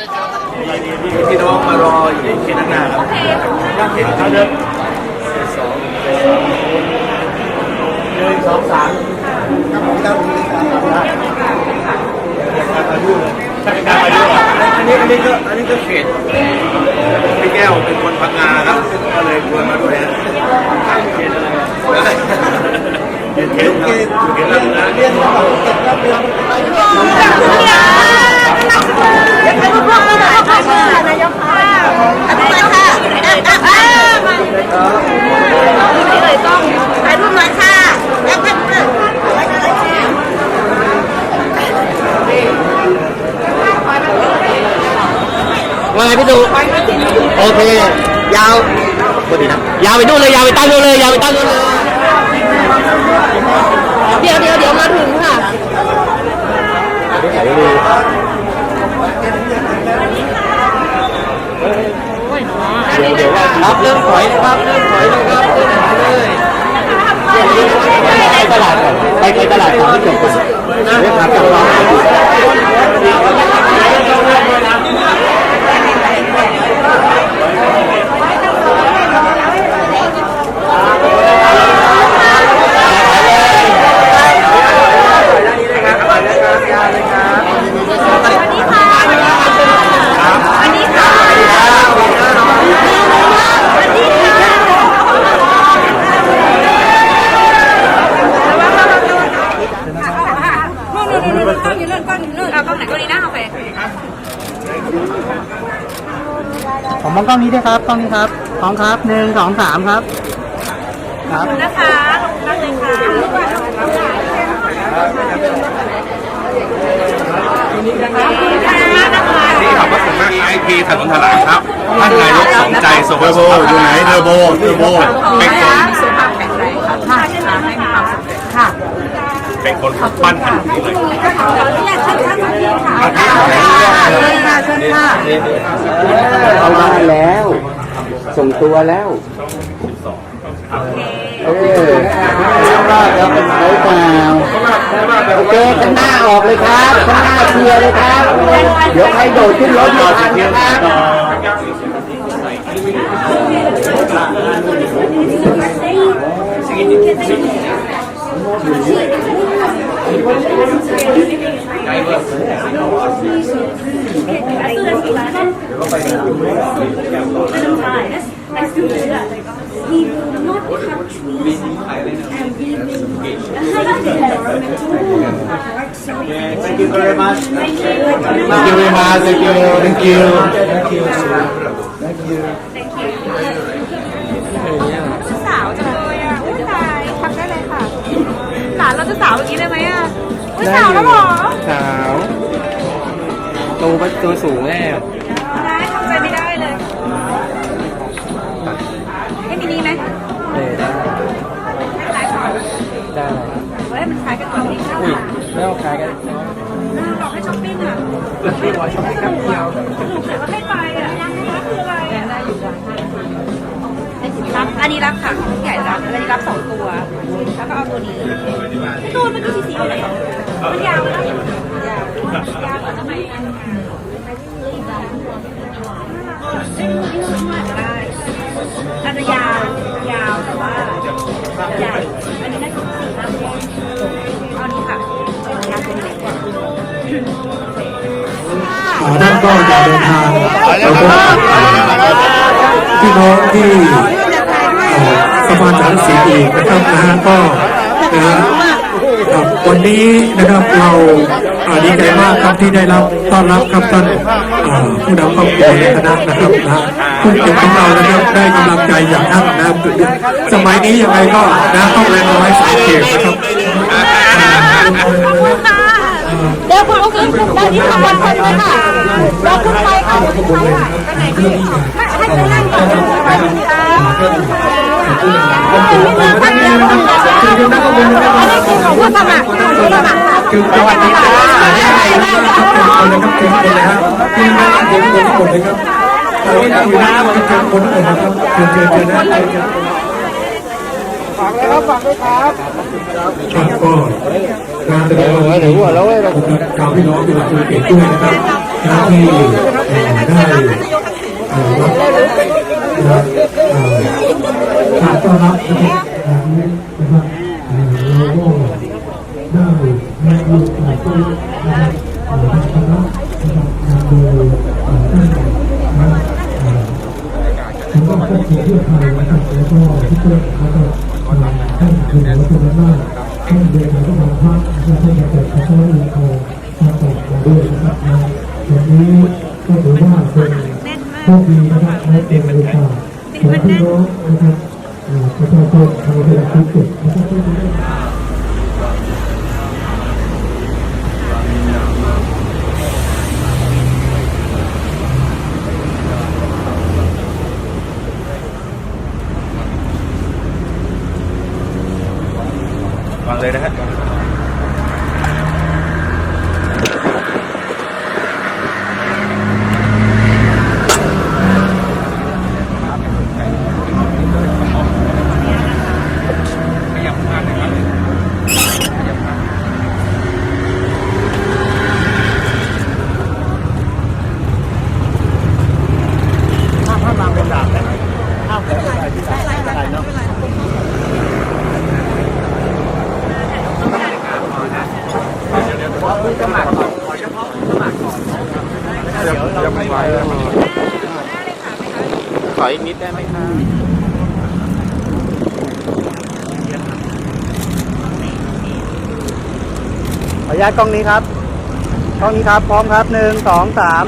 พี่น้องมารออยู่ที่นั่นนะครับยังเห็นเขาเดินสองหนึ่งสองสามครับผมการอายุเลยการอายุอันนี้อันนี้ก็อันนี้ก็เขตพี่แก้วเป็นคนพังงาครับก็เลยชวนมาด้วยฮะเขตอะไรเขตเขตเขตเขตอะไรนะเรียนว่าเก็บรับเรีย ว่าไงพี่ตูโอเค ยาวพอดีนะยาวไปนู่นเลยยาวไปตั้งนู่นเลยยาวไปตั้งนู่นเลยเดี๋ยวเดี๋ยวเดี๋ยวมาถึงค่ะเดี๋ยวเดี๋ยวครับเริ่มถอยเลยครับเริ่มถอยเลยครับเริ่มถอยเลยไปตลาดก่อนไปไปตลาดก่อนที่จบก่อนเรียกขากลับมา ผมมองกล้องนี้ด้วยครับกล้องนี้ครับพร้อมครับหนึ่งสองสามครับ ครับนะคะขอบคุณมากเลยค่ะนี่ขับรถส่งมากไอพีถนนถลางครับท่านนายกสมใจสมบูรณ์อยู่ไหนเทอร์โบเทอร์โบเป็นคนสุขภาพแข็งแรงค่ะค่ะให้มีความสุขค่ะเป็นคนปั้นขนมนี้เลยอยากเชิญท่านมาที่ค่ะอาทิตย์ไหนเชิญค่ะเชิญ ค่ะเอามาแล้ว ส่งตัวแล้วเออว่ากแล้วเป็นไงเปล่าโอเคข้างหน้าออกเลยครับข้างหน้าเคลียร์เลยครับ เดี๋ยวใครโดดขึ้นรถอยู่ทันนะครับ Thank you very much. thank you. Thank you very much. Thank you. Thank you. Thank you. Thank you. สาวจังเลยอะอุ้ยตายทำได้เลยค่ะหลานเราจะสาวอย่างนี้เลยไหมอะอุ้ยสาวแล้วเหรอ สาวโตไปตัวสูงแล้ว หลอกช้อปปิ้งกับเดียวสนุกแต่ว่าให้ไปอะรับคืออะไรอะได้อยู่รับอันนี้รับค่ะใหญ่รับอันนี้รับสองตัว แล้วก็เอาตัวนี้ตัวมันก็สีสีอะไรมันยาวแล้วยาวยาวทำไปได้อาจ ท่านก็จะเดินทางแล้วก็พี่น้องที่เอ่อสะพานสังสีอีกนะครับนะฮะก็นะฮะครับวันนี้นะครับเราอ่าดีใจมากครับที่ได้รับต้อนรับครับท่านผู้นำครอบครัวในคณะนะครับนะผู้เก็บของเรานะครับได้กำลังใจอย่างท่านนะครับสมัยนี้ยังไงก็นะต้องเรียนร้อยสายเก่งนะครับ เดี๋ยวคุณเอาขึ้นได้ที่ทำวันคนเลยค่ะเราขึ้นไปค่ะขึ้นไปค่ะให้ของผู้สมัครของผู้สมัครคือสวัสดีครับเชิญคนเลยครับเชิญคนเลยครับที่นั่งเชิญคนทุกคนเลยครับเรานั่งอยู่หน้าเชิญคนทุกคนนะครับเชิญเชิญเชิญนะเชิญเชิญ ฝากเลยครับฝากด้วยครับครับก็การแสดงวันนี้ผมชาวพี่น้องที่มาดูเด็กด้วยนะครับที่ได้รับนะครับเอ่อการต้อนรับนะครับนะครับเอ่อเราก็ ได้แม่ลูกหลานก็นะครับเอ่อทางคณะนะครับนำโดยเอ่อท่านนะเอ่อทางด้านครอบครัวเพื่อไทยนะครับแล้วก็ที่เพื่อนแล้วก็เอ่อท่านคือรัฐบาลว่าท่านเดินทางเข้ามาพักนะครับท่านจะเปิดประตูอินโทรมาตกมาด้วยนะครับนะวันนี้ก็ถือว่าเป็นโช คดีนะครับและเป็นโอกาสของพี่น้องนะครับเอ่อประชาชนชาวจังหวัดภูเก็ตนะครับที่ได้ฟังเลยนะฮะข ออีกนิดได้ไหมครับขออนุญาตกล้องนี้ครับกล้องนี้ครับ พร้อมครับหนึ่งสองสาม